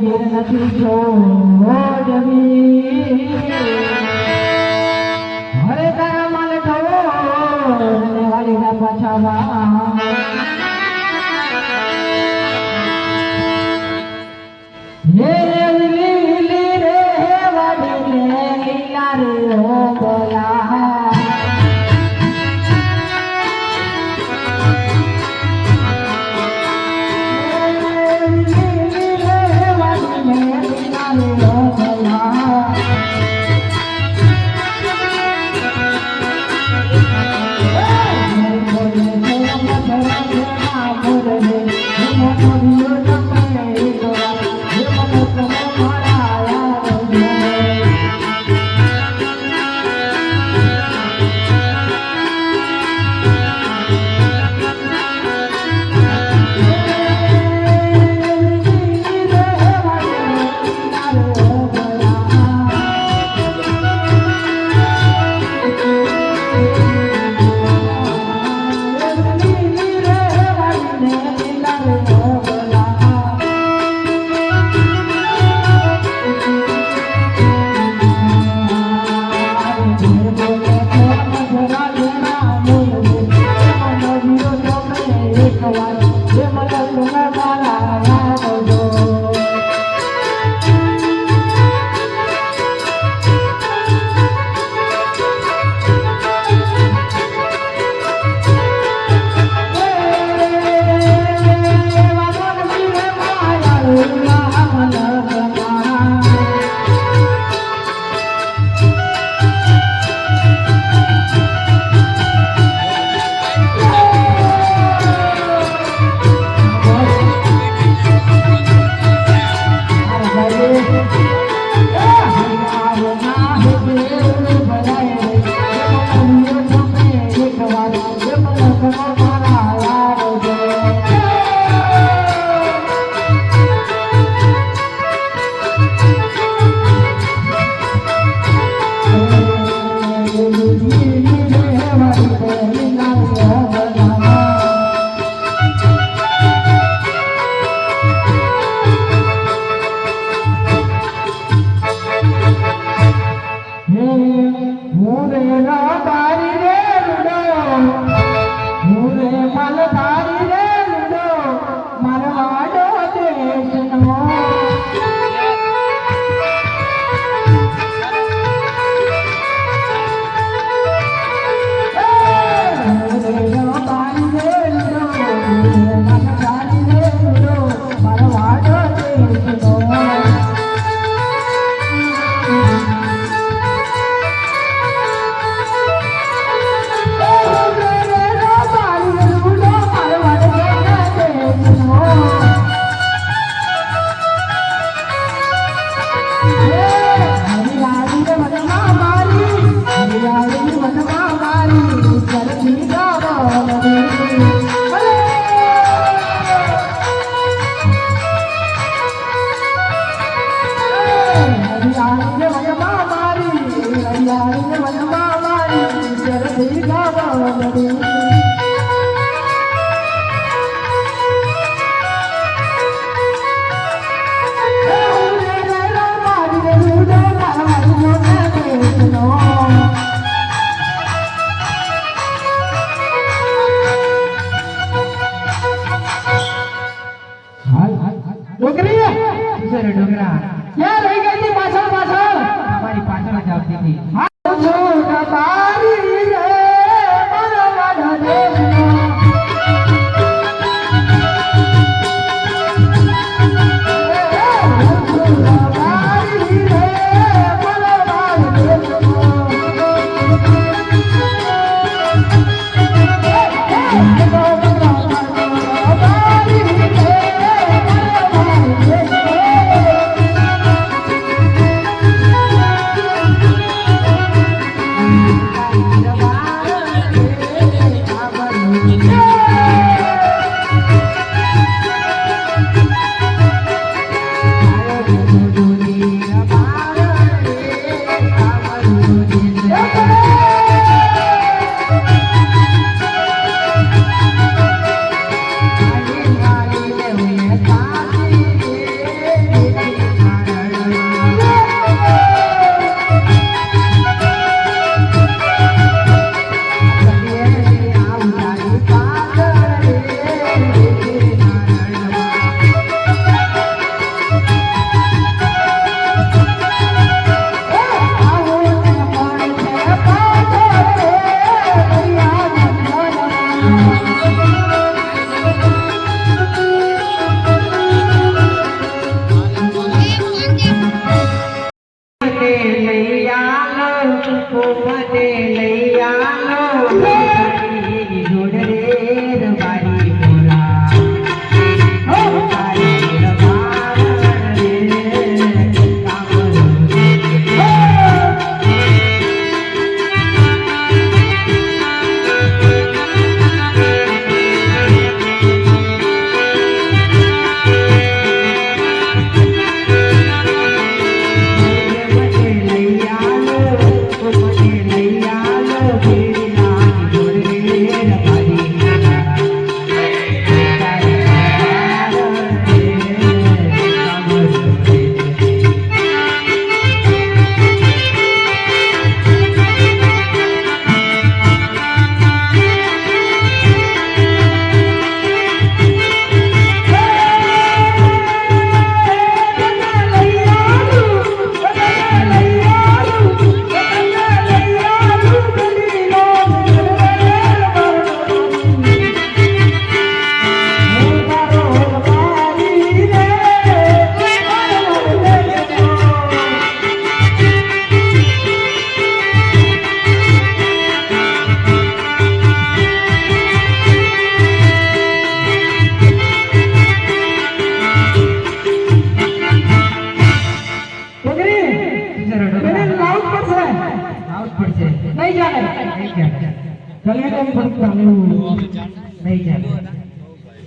પણ ગાડી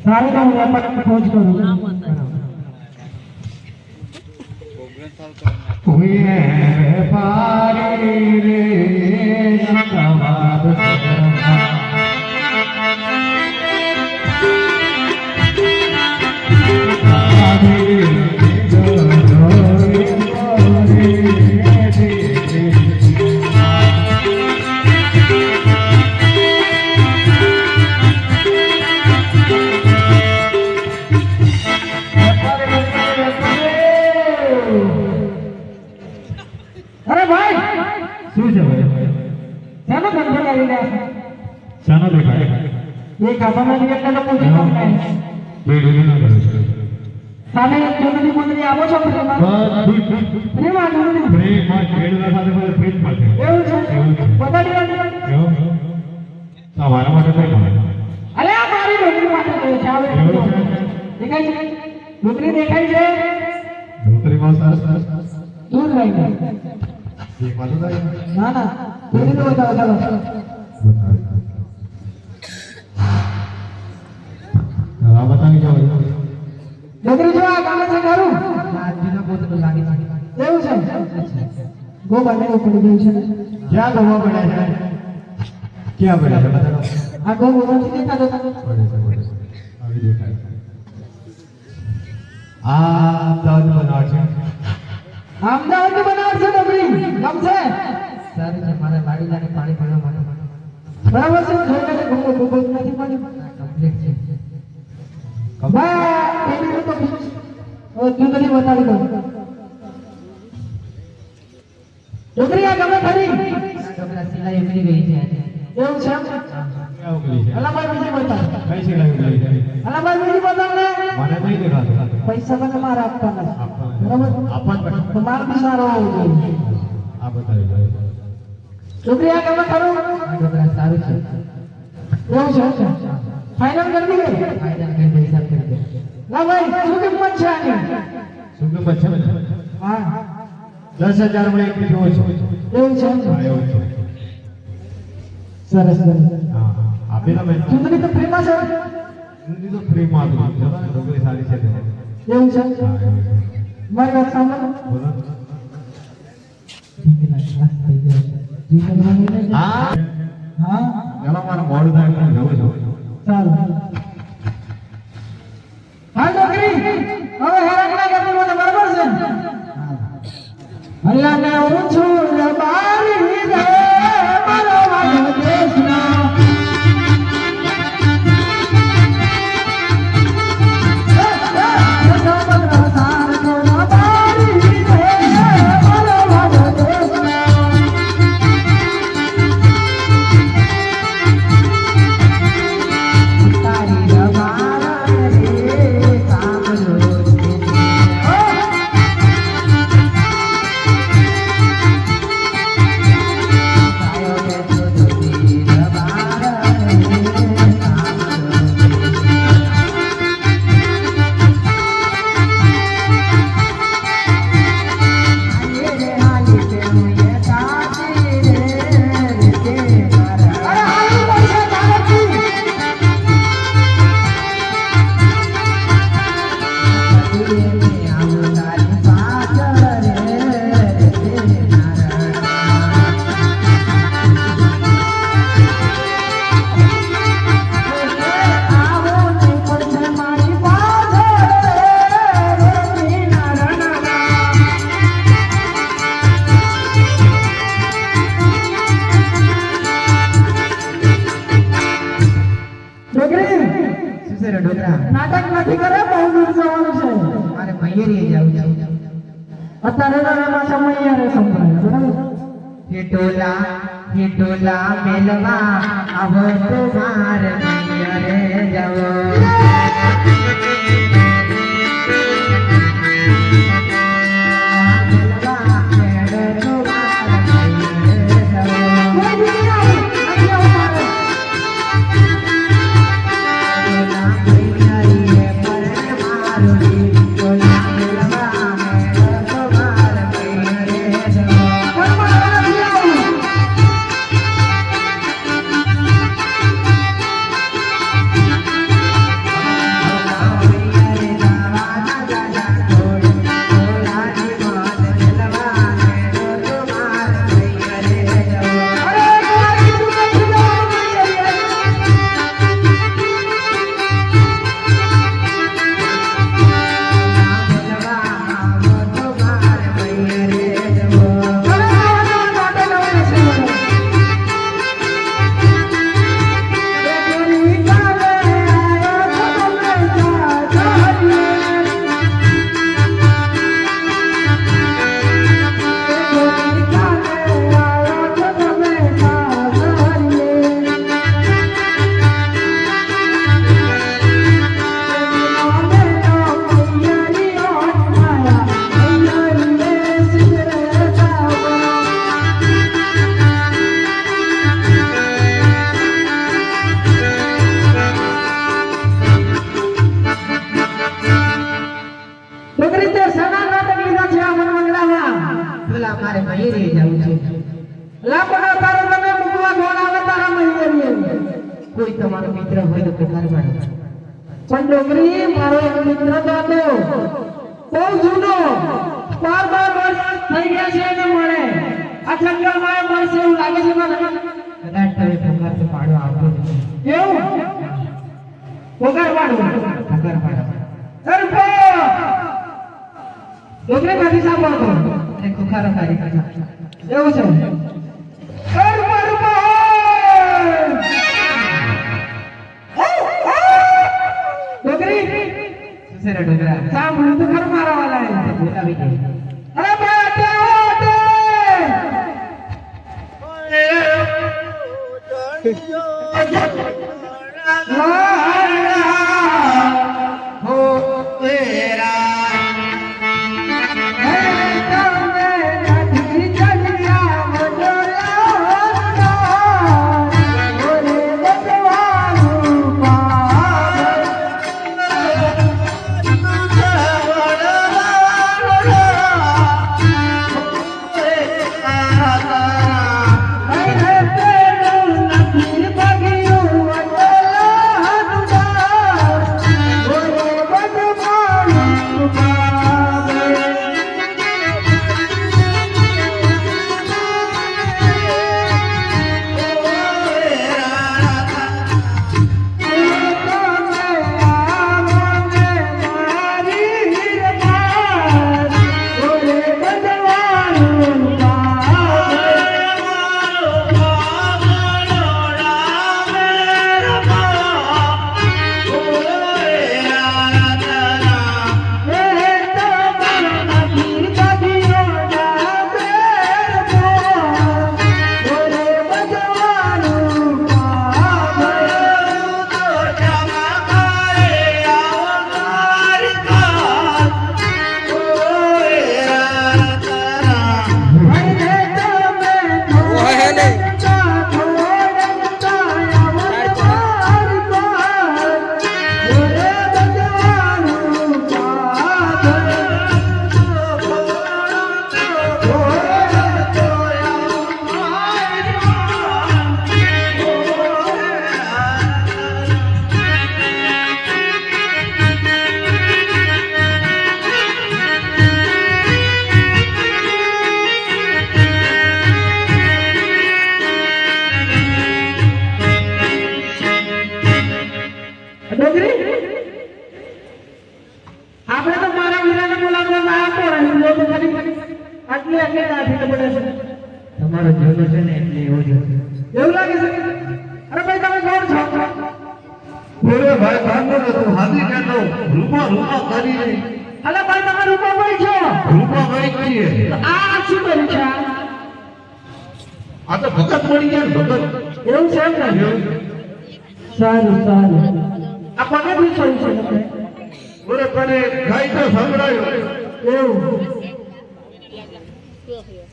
સારું વેપારની ખોજ કરું. ઉયે શું છે ભાઈ શેનો ધંધો કરી રહ્યા છો? શાનો દેખાય એ નથી એટલે તો પૂછી લઉં ને. બે ડીલીનો કરે છે સામે જૂનની મુંદરી છો પ્રેમમાં? વાંધો. પ્રેમમાં ખેડૂતો સાથે પ્રેમ મળશે એવું છે. બધા? તમારા માટે કઈ મળે અલે આ મારી માટે છે આવે? દેખાય છે ડોકરી દેખાય છે ધોતરીમાં સરસ સરસ દૂર એ થાય ના ના. ડોકરી તો બતાવો ચાલો. હા બતાવી જાઓ ડોકરી જો આ ગામે છે ખરું આ જૂના લાગે છે? એવું છે ગો બને પડી ગયું છે ક્યાં ગોવા પડ્યા છે? ક્યાં પડ્યા છે? બતાવો. આ ગો ગો નથી દેખાતો પડે છે પડે છે. આવી દેખાય આ અમદાવાદનું બનાવટ છે. અમદાવાદ છે ડોકરી ગમશે સારું છે મારે વાડી જાને પાણી ભરવા માટે બરાબર છે જોઈને તો ગો ગો ગો નથી પાણી કમ્પ્લીટ છે બા એની તો ઓ તું નથી બતાડી દઉં ડોકરી ગમે ખરી આ છોકરા સિલાઈ ઉતરી ગઈ છે એવું છે પૈસા મને મારા આપવાના. બરાબર આપવા જ પડે. તો માલ બી સારો હોવો જોઈએ આ બતાવી જાઓ આ છોકરા સારું છે. એવું છે? ફાઇનલ કરી દે હિસાબ કરી દે ના ભાઈ શું કિંમત છે આની? શું કિંમત છે? હા. દસ હજારમાં એક હોય છે એવું છે? હા, એવું છે. સરસ સરસ. હા. આપી ચૂંટણી તો ફ્રીમાં છે. તો ફ્રીમાં આપી દીધું. ચલો ને, ડોકરી સારી છે એવું છે? હા, એવું છે. મારી હા. હા ચાલો મારે મોડું થાય કરતી મને બરાબર છે અલ્લાહ ને હું છું રબારી શું છે રે ડોકરા નાટક નથી કરે બહુ દૂર જવાનું છે. મારે મૈયરીએ જાવું છે. અત્યારે તો એમાં સમય યારે સંભળાય બરાબર? હિટોલા હિટોલા મેલવા આવો તો મારે જાવો એક રીતે સના નાટક લીધા છે આ મનમંગળામાં પેલા મારે મયુરી જવું છે. લાપના તારો તમે મૂકવા ગોળ આવે તારા મયુરી કોઈ તમારો મિત્ર હોય તો પગાર મારો. પણ ડોંગરી, મારો એક મિત્ર તો હતો બહુ જૂનો. બાર બાર વર્ષ થઈ ગયા છે એને મળે. આ જંગલમાં મળશે એવું લાગે છે મને. કદાચ તમે પગાર તો પાડો આપો એવું? પગાર પાડો. પગાર પાડો. સરપંચ ડોગરી કાઢી સાંભળતો એ ખુખારો કાઢી કથા એવું છે. સરપો ડોગરી સુસેરા ડોગરા સાંભળ્યું તો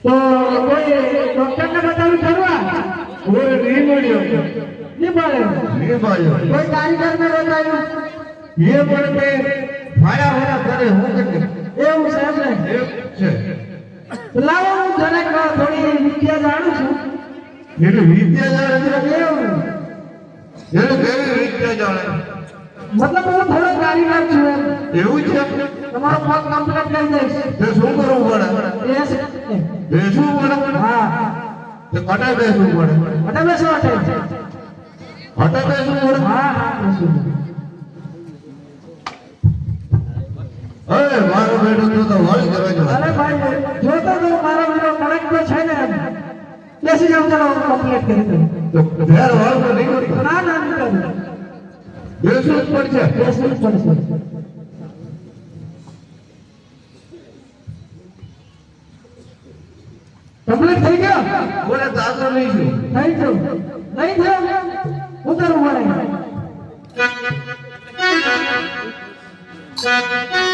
તો કોઈ ડોક્ટરને બતાવ્યું ખરું આ નહીં મળ્યો. નહીં મળે નહીં મળ્યો. કોઈ કારીગરને બતાવ્યું એ પણ મેં ફાયા હોરા કરે હું કરી એવું ને છે. લાવો હું જરાક થોડી વિદ્યા જાણું છું. એટલે વિદ્યા જાણે છે? એવું. એટલે કેવી વિદ્યા જાણે? મતલબ હું થોડો કારીગર છું એવું છે? તમારો પગ કમ્પ્લીટ કરી દઈશ તે શું કરવું પડે? એ છે. બેસવું પડે? હા. તે કટે બેસવું પડે. કટે બેસો છે કટે બેસવું પડે? હા હા. અરે મારો બેટો તો તો વાળી અરે ભાઈ તો મારો કડક તો છે ને. બેસી જાવ ચાલો કમ્પ્લીટ કરી તો નહીં ના ના નહીં કરું બેસવું જ પડશે બેસવું જ પડશે કમ્પ્લીટ થઈ ગયા? બોલે દાદો નહીં છું થઈ ગયો નહીં થયો? ઉતરવું પડે કેમ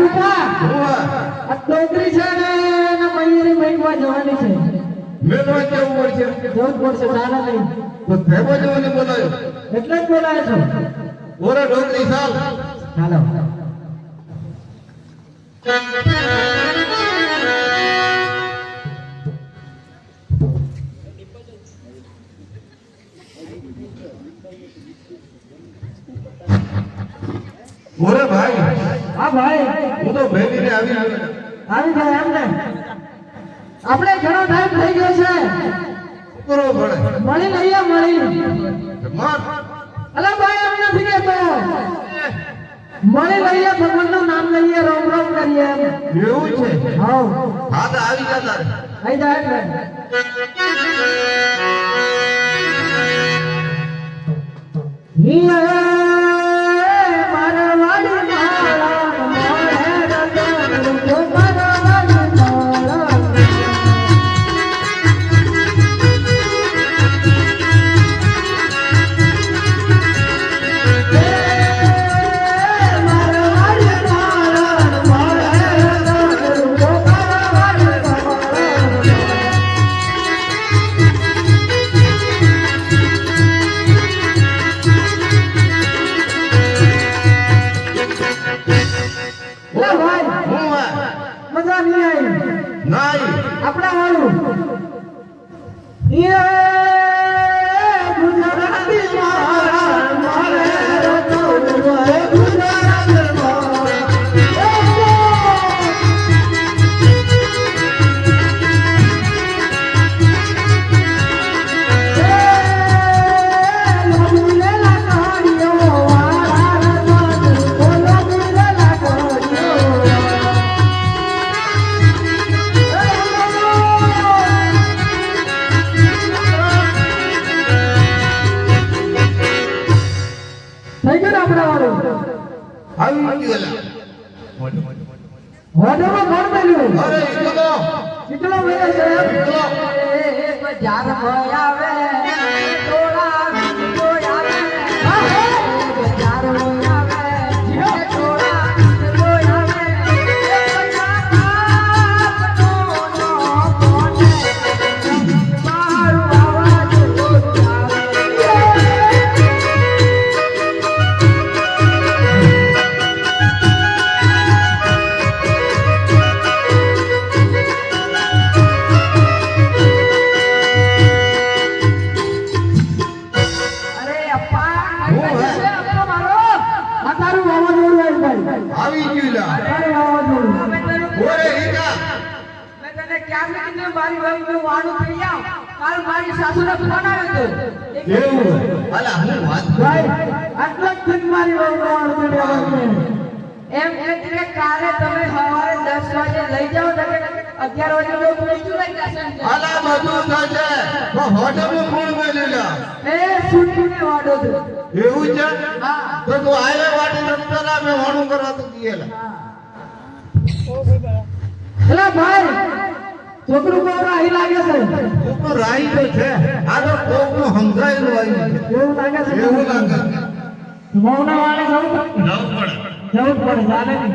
રૂપા ભુવા આ ડોકરી છે ને એના મયુરી મહિમા જવાની છે. મેલવા કેવું પડશે? જવું પડશે ચાલે નહીં. તો ભેગો જવાને બોલાયો. એટલે જ બોલાય છો. ઓરે ડોકરી સાલ ચાલો ઓરે ભાઈ હા ભાઈ. હું તો ભેગીને આવી ગયો. આવી જાય એમ ને આપણે ઘણો ટાઈમ થઈ ગયો છે. પૂરો ભણે. મળી લઈએ મળી. માર અલા ભાઈ એમ નથી કહેતો મળી લઈએ ભગવાનનું નામ લઈએ રોમ રોમ કરીએ એવું છે? હા. હા તો આવી જા તારે. આવી જાય ને. હિયે અલા હું વાત ભાઈ આટલા જ મારી છે. એમ એટલે કાલે તમે સવારે દસ વાગે લઈ જાઓ તો કે વાગે લોકો બીજું લઈ જશે અલા બધું થશે તો હોટલમાં કોણ મેલેલા એ છૂટીને વાડો છો. એવું છે? હા તો તું આયે વાડી રસ્તા ના મેં હોણું કરવા તો ગયેલા. એલા ભાઈ. છોકરું બહુ રાહી લાગે છે? તું તો રાઈ તો છે. આ તો કોકનું સમજાયેલું આવ્યું એવું લાગે છે? એવું લાગે. મૌના વાળે જવું પડે? જવું પડે. જવું પડે ચાલે નહીં.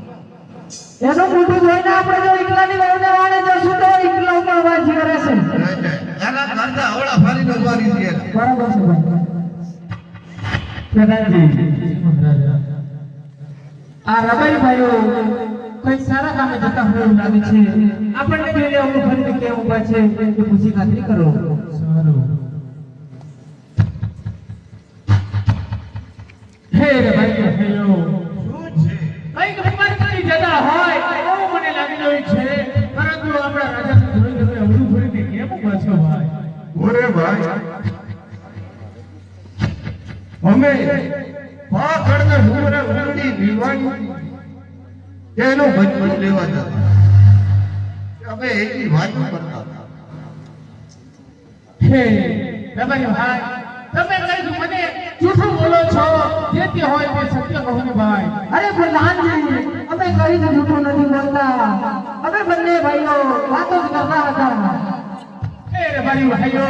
એનું મોઢું જોઈને આપણે જો એકલાની વહુને વાળે જશું તો એકલા ઉપર વાંચી કરે છે. એના કરતા હવળા નો ઉભારી છે. બરાબર છે ભાઈ. પ્રધાનજી આ રબાઈ ભાઈઓ કોઈ સારા કામે જતા હોય એવું લાગે છે. આપણને જોઈને અમુક ફરીને કેમ ઊભા છે એ પૂછી ખાતરી કરો. સારું હે રબાઈ ભાઈઓ ભાઈ. અમે પાખડને ડુંગરે ઉલડી વિવાણી તેનો બચપન લેવા જતા. અમે એની વાત કરતા. હે રબાઈ ભાઈ તમે કઈ મને જૂઠું બોલો છો? જે તે હોય તે સત્ય કહો ને ભાઈ. અરે પ્રધાનજી અમે કઈ જ જૂઠું નથી બોલતા? અમે બંને ભાઈઓ વાતો કરતા હતા. હે રબાઈ ભાઈઓ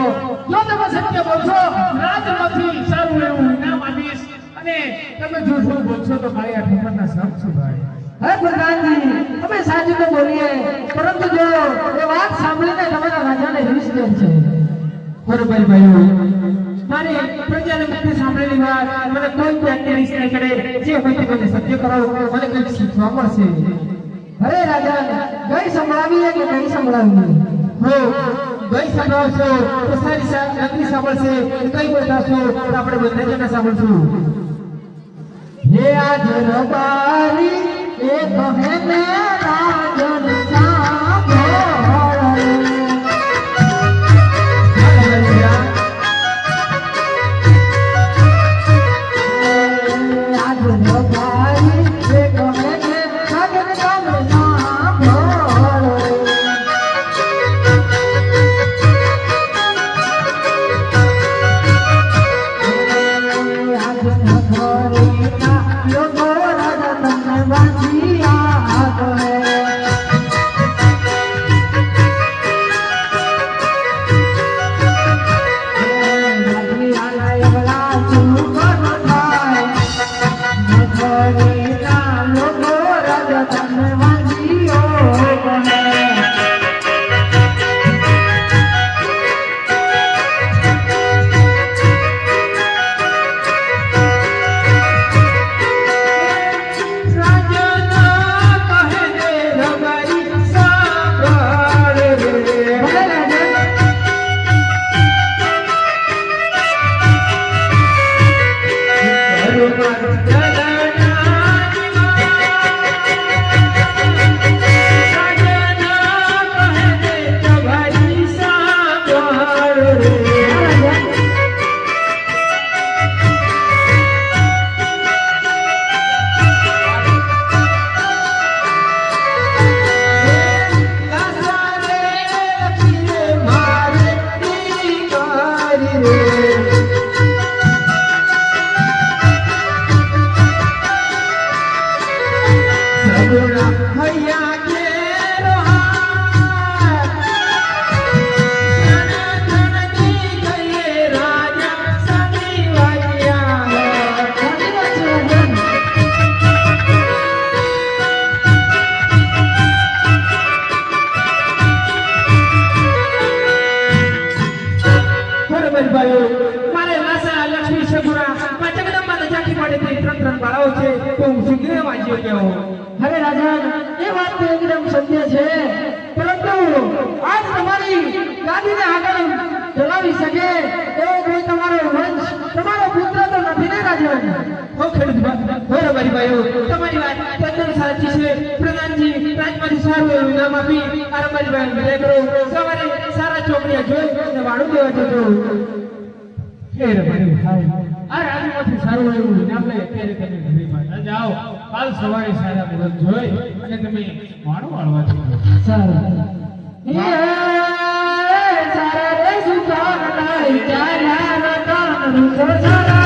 જો તમે સત્ય બોલશો રાજમાંથી સારું એવું ઇનામ આપીશ. અને તમે જૂઠું બોલશો તો ખાલી આ ઠેકરના સાપ છું ભાઈ. હે પ્રધાનજી તમે સાચું તો બોલીએ, પરંતુ જો એ વાત સાંભળીને તમારા રાજાને રીસ છે. બરોબર ભાઈઓ, મારી પ્રજાને મને સાંભળેલી વાત મને કોઈ જાતની રીસ નહીં કરે. જે હોય તે મને સત્ય કરો. મને કંઈક શીખવા મળશે. અરે રાજા, ગઈ સંભળાવીએ કે નહીં સંભળાવીએ? હો ગઈ સંભળાવશો તો સારી સા- નગરી સાંભળશે. કઈ બોલતાશો તો આપણે બંને જણા સાંભળશું. હે આજ રબારી એ કહે રાજન સાંભળ આજ નગરીના અરે રાજા એ વાત તો એકદમ સત્ય છે. પરંતુ આજ તમારી ગાદીને આગળ ચલાવી શકે એવો કોઈ તમારો વંશ તમારો પુત્ર તો નથી ને રાજા હો ખેડૂત ભા- ભાઈઓ તમારી વાત તદ્દન સાચી છે. પ્રધાનજી રાજમાંથી સારું એવું નામ આપી આ રબારી ભાઈ વિદાય કરો. સવારે સારા ચોકડીયા જોઈ અને વાળું દેવા જતો હે ભાઈ આ રાજમાંથી સારું એવું નામ લઈ અત્યારે તમે ઘરે જાઓ કાલ સવારે સારા મુહૂર્ત જોઈ અને તમે વાણું વાળવા જજો સારા. સારા રે સુતાર નાઈ ચાલ્યા રતન સારા.